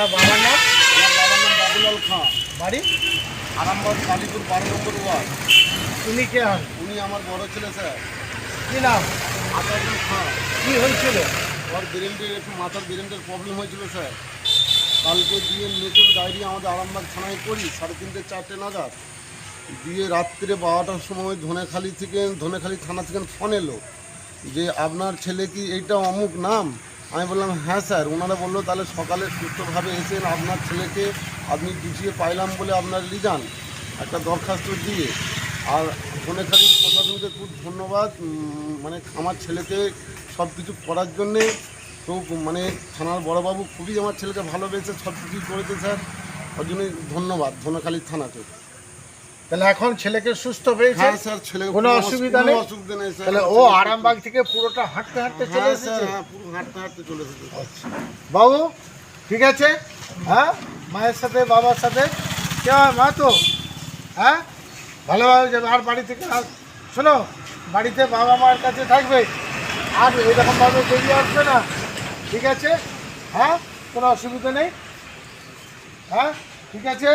আপনার বাবার নাম? আমার বাবার নাম বাবুলাল খাঁ। বাড়ি? আরামবাগ কালীপুর বারো নম্বর ওয়ার্ড। উনি কে হন? উনি আমার বড় ছেলে স্যার। কি নাম? আতাজুল খাঁ। কি হয়েছিল? ওর ব্রেনটির একটু মাথার ব্রেনটির প্রবলেম হয়েছিল স্যার। কালকে দিয়ে নতুন ডায়েরি আমাদের আরামবাগ থানায় করি সাড়ে তিনটে চারটে নাগাদ। দিয়ে রাত্রে বারোটার সময় ধনেখালি থেকে ধনেখালি থানা থেকে ফোন এলো যে আপনার ছেলে কি এইটা অমুক নাম? আমি বললাম হ্যাঁ স্যার। ওনারা বলল, তাহলে সকালে সুস্থভাবে এসেন আপনার ছেলেকে আপনি গুছিয়ে পাইলাম বলে আপনার লিজান একটা দরখাস্ত দিয়ে। আর ধনেখালি প্রশাসনকে খুব ধন্যবাদ মানে আমার ছেলেকে সব কিছু করার জন্যে। খুব মানে থানার বড়বাবু খুবই আমার ছেলেকে ভালোবেসে সব কিছুই করেছে স্যার ওর জন্যই ধন্যবাদ ধনেখালি থানাকে। তাহলে এখন ছেলেকে সুস্থ পেয়েছে? হ্যাঁ স্যার ছেলে কোনো অসুবিধা নেই? অসুবিধা নেই স্যার। তাহলে ও আরামবাগ থেকে পুরোটা হাঁটতে হাঁটতে চলে হ্যাঁ এসেছে? হ্যাঁ পুরো হাঁটতে হাঁটতে চলে এসেছে। বাবু ঠিক আছে? হ্যাঁ? মায়ের সাথে বাবার সাথে? কে মা তো? হ্যাঁ? ভালোভাবে যাবে। আর বাড়ি থেকে শোনো বাড়িতে বাবা মায়ের কাছে থাকবে। আর এরকমভাবে বেরিয়ে আসবে না। ঠিক আছে? হ্যাঁ? কোনো অসুবিধা নেই? হ্যাঁ? ঠিক আছে?